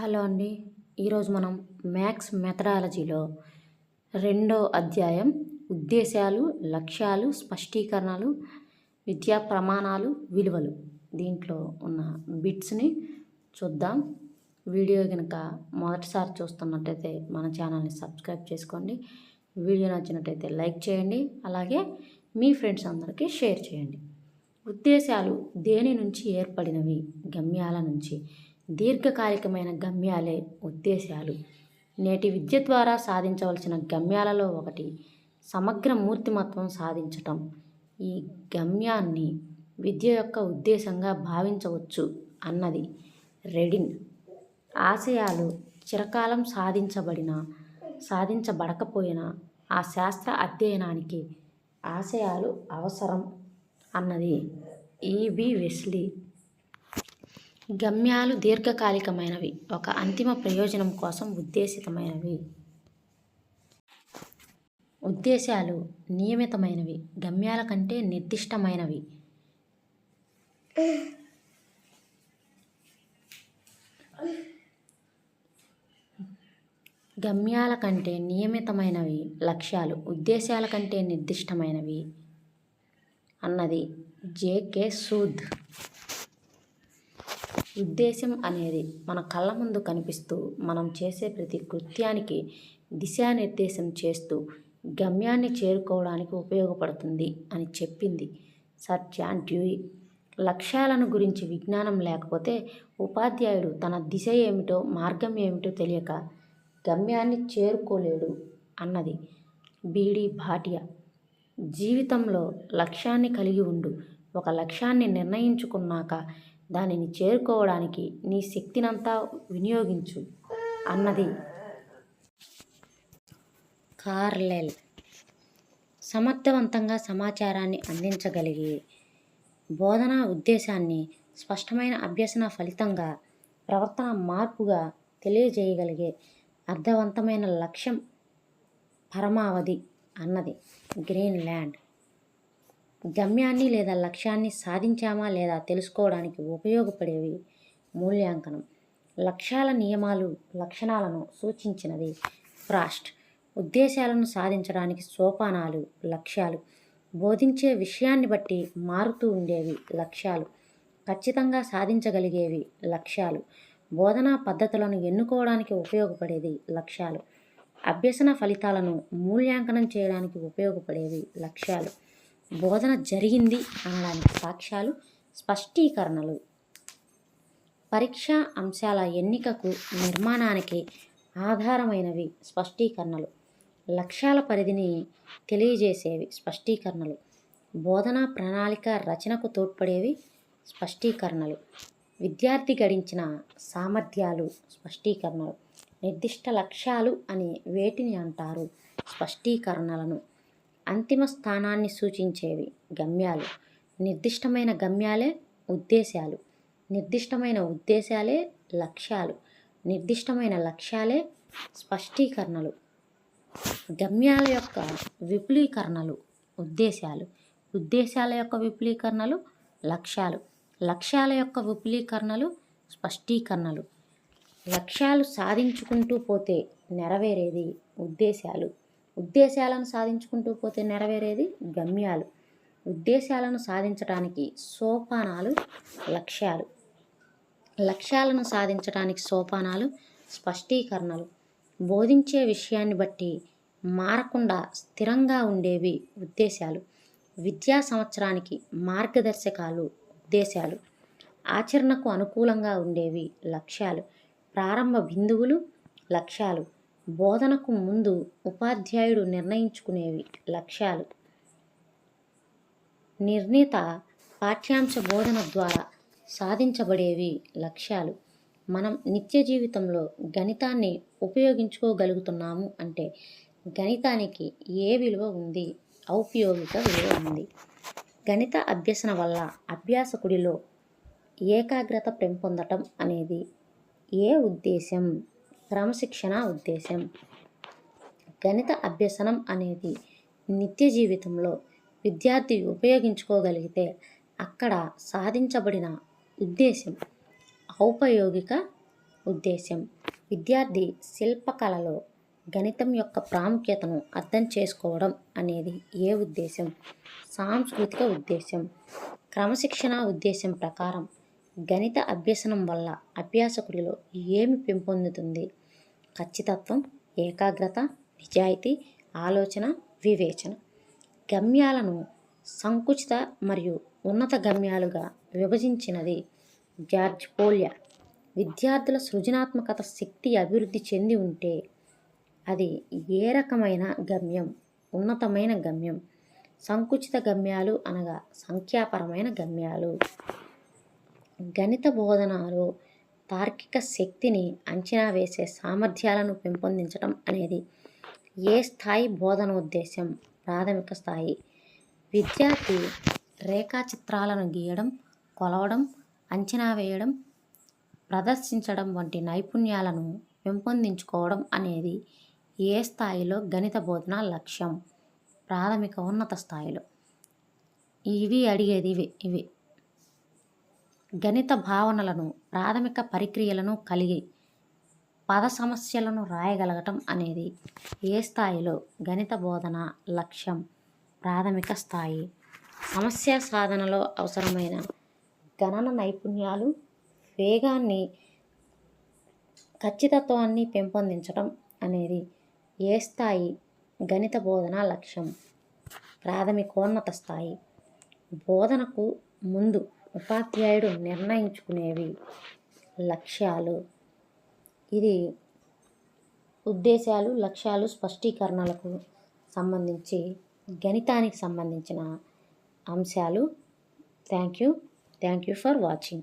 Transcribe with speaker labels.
Speaker 1: Hello అండి. ఈరోజు మనం మ్యాథ్స్ మెథడాలజీలో రెండో అధ్యాయం ఉద్దేశాలు లక్ష్యాలు స్పష్టీకరణలు విద్యా ప్రమాణాలు విలువలు దీంట్లో ఉన్న బిట్స్ని చూద్దాం. వీడియో కనుక మొదటిసారి చూస్తున్నట్టయితే మన ఛానల్ని సబ్స్క్రైబ్ చేసుకోండి. వీడియో నచ్చినట్టయితే లైక్ చేయండి. అలాగే మీ ఫ్రెండ్స్ అందరికీ షేర్ చేయండి. ఉద్దేశాలు దేని నుంచి ఏర్పడినవి? గమ్యాల నుంచి. దీర్ఘకాలికమైన గమ్యాలే ఉద్దేశాలు. నేటి విద్య ద్వారా సాధించవలసిన గమ్యాలలో ఒకటి సమగ్ర మూర్తిమత్వం సాధించటం. ఈ గమ్యాన్ని విద్య యొక్క ఉద్దేశంగా భావించవచ్చు అన్నది రెడిన్. ఆశయాలు చిరకాలం సాధించబడిన సాధించబడకపోయినా ఆ శాస్త్ర అధ్యయనానికి ఆశయాలు అవసరం అన్నది ఈబి వెస్లీ గమ్యాలు దీర్ఘకాలికమైనవి. ఒక అంతిమ ప్రయోజనం కోసం ఉద్దేశితమైనవి. ఉద్దేశాలు నియమితమైనవి. గమ్యాల కంటే నిర్దిష్టమైనవి. గమ్యాల కంటే నియమితమైనవి లక్ష్యాలు. ఉద్దేశాల కంటే నిర్దిష్టమైనవి అన్నది జేకే సూద్. ఉద్దేశం అనేది మన కళ్ళ ముందు కనిపిస్తూ మనం చేసే ప్రతి కృత్యానికి దిశానిర్దేశం చేస్తూ గమ్యాన్ని చేరుకోవడానికి ఉపయోగపడుతుంది అని చెప్పింది సర్ జాన్ డ్యూయి. లక్ష్యాలను గురించి విజ్ఞానం లేకపోతే ఉపాధ్యాయుడు తన దిశ ఏమిటో మార్గం ఏమిటో తెలియక గమ్యాన్ని చేరుకోలేడు అన్నది బీడీ భాటియా. జీవితంలో లక్ష్యాన్ని కలిగి ఉండు. ఒక లక్ష్యాన్ని నిర్ణయించుకున్నాక దానిని చేరుకోవడానికి నీ శక్తినంతా వినియోగించు అన్నది. కార్లెల్ సమర్థవంతంగా సమాచారాన్ని అందించగలిగి బోధనా ఉద్దేశాన్ని స్పష్టమైన అభ్యసన ఫలితంగా ప్రవర్తన మార్పుగా తెలియజేయగలిగే అర్థవంతమైన లక్ష్యం పరమావధి అన్నది గ్రీన్ ల్యాండ్ గమ్యాన్ని లేదా లక్ష్యాన్ని సాధించామా లేదా తెలుసుకోవడానికి ఉపయోగపడేవి మూల్యాంకనం. లక్ష్యాల నియమాలు లక్షణాలను సూచించినది ఫ్రాస్ట్ ఉద్దేశాలను సాధించడానికి సోపానాలు లక్ష్యాలు. బోధించే విషయాన్ని బట్టి మారుతూ ఉండేవి లక్ష్యాలు. ఖచ్చితంగా సాధించగలిగేవి లక్ష్యాలు. బోధనా పద్ధతులను ఎన్నుకోవడానికి ఉపయోగపడేది లక్ష్యాలు. అభ్యసన ఫలితాలను మూల్యాంకనం చేయడానికి ఉపయోగపడేవి లక్ష్యాలు. బోధన జరిగింది అనడానికి సాక్ష్యాలు స్పష్టీకరణలు. పరీక్షా అంశాల ఎన్నికకు నిర్మాణానికి ఆధారమైనవి స్పష్టీకరణలు. లక్ష్యాల పరిధిని తెలియజేసేవి స్పష్టీకరణలు. బోధనా ప్రణాళిక రచనకు తోడ్పడేవి స్పష్టీకరణలు. విద్యార్థి గడించిన సామర్థ్యాలు స్పష్టీకరణలు. నిర్దిష్ట లక్ష్యాలు అని వేటిని అంటారు స్పష్టీకరణలను. అంతిమ స్థానాన్ని సూచించేవి గమ్యాలు. నిర్దిష్టమైన గమ్యాలే ఉద్దేశాలు నిర్దిష్టమైన ఉద్దేశాలే లక్ష్యాలు. నిర్దిష్టమైన లక్ష్యాలే స్పష్టీకరణలు. గమ్యాల యొక్క విపులీకరణలు ఉద్దేశాలు ఉద్దేశాల యొక్క విపులీకరణలు లక్ష్యాలు. లక్ష్యాల యొక్క విపులీకరణలు స్పష్టీకరణలు. లక్ష్యాలు సాధించుకుంటూ పోతే నెరవేరేది ఉద్దేశాలు ఉద్దేశాలను సాధించుకుంటూ పోతే నెరవేరేది గమ్యాలు. ఉద్దేశాలను సాధించడానికి సోపానాలు లక్ష్యాలు. లక్ష్యాలను సాధించడానికి సోపానాలు స్పష్టీకరణలు. బోధించే విషయాన్ని బట్టి మారకుండా స్థిరంగా ఉండేవి ఉద్దేశాలు. విద్యా సంవత్సరానికి మార్గదర్శకాలు ఉద్దేశాలు. ఆచరణకు అనుకూలంగా ఉండేవి లక్ష్యాలు. ప్రారంభ బిందువులు లక్ష్యాలు. బోధనకు ముందు ఉపాధ్యాయుడు నిర్ణయించుకునేవి లక్ష్యాలు. నిర్ణీత పాఠ్యాంశ బోధన ద్వారా సాధించబడేవి లక్ష్యాలు. మనం నిత్య జీవితంలో గణితాన్ని ఉపయోగించుకోగలుగుతున్నాము అంటే గణితానికి ఏ విలువ ఉంది? ఔపయోగిక విలువ ఉంది. గణిత అభ్యసన వల్ల అభ్యాసకుడిలో ఏకాగ్రత పెంపొందటం అనేది ఏ ఉద్దేశం క్రమశిక్షణ ఉద్దేశం గణిత అభ్యసనం అనేది నిత్య జీవితంలో విద్యార్థి ఉపయోగించుకోగలిగితే అక్కడ సాధించబడిన ఉద్దేశం ఔపయోగిక ఉద్దేశం విద్యార్థి శిల్పకళలో గణితం యొక్క ప్రాముఖ్యతను అర్థం చేసుకోవడం అనేది ఏ ఉద్దేశం సాంస్కృతిక ఉద్దేశం క్రమశిక్షణ ఉద్దేశం ప్రకారం గణిత అభ్యసనం వల్ల అభ్యాసకుడిలో ఏమి పెంపొందుతుంది? ఖచ్చితత్వం ఏకాగ్రత నిజాయితీ ఆలోచన వివేచన. గమ్యాలను సంకుచిత మరియు ఉన్నత గమ్యాలుగా విభజించినది జార్జ్ పోలియా. విద్యార్థుల సృజనాత్మకత శక్తి అభివృద్ధి చెంది ఉంటే అది ఏ రకమైన గమ్యం? ఉన్నతమైన గమ్యం. సంకుచిత గమ్యాలు అనగా సంఖ్యాపరమైన గమ్యాలు. గణిత బోధనలో తార్కిక శక్తిని అంచనా వేసే సామర్థ్యాలను పెంపొందించడం అనేది ఏ స్థాయి బోధన ఉద్దేశం ప్రాథమిక స్థాయి. విద్యార్థి రేఖాచిత్రాలను గీయడం కొలవడం అంచనా వేయడం ప్రదర్శించడం వంటి నైపుణ్యాలను పెంపొందించుకోవడం అనేది ఏ స్థాయిలో గణిత బోధన లక్ష్యం? ప్రాథమిక ఉన్నత స్థాయిలో. ఇవి అడిగేది ఇవి ఇవి. గణిత భావనలను ప్రాథమిక పరిక్రియలను కలిగి పద సమస్యలను రాయగలగటం అనేది ఏ స్థాయిలో గణిత బోధన లక్ష్యం? ప్రాథమిక స్థాయి. సమస్య సాధనలో అవసరమైన గణన నైపుణ్యాలు వేగాన్ని ఖచ్చితత్వాన్ని పెంపొందించడం అనేది ఏ స్థాయి గణిత బోధన లక్ష్యం? ప్రాథమికోన్నత స్థాయి. బోధనకు ముందు ఉపాధ్యాయుడు నిర్ణయించుకునేవి లక్ష్యాలు. ఇది ఉద్దేశాలు లక్ష్యాలు స్పష్టీకరణలకు సంబంధించి గణితానికి సంబంధించిన అంశాలు. Thank you. Thank you for watching.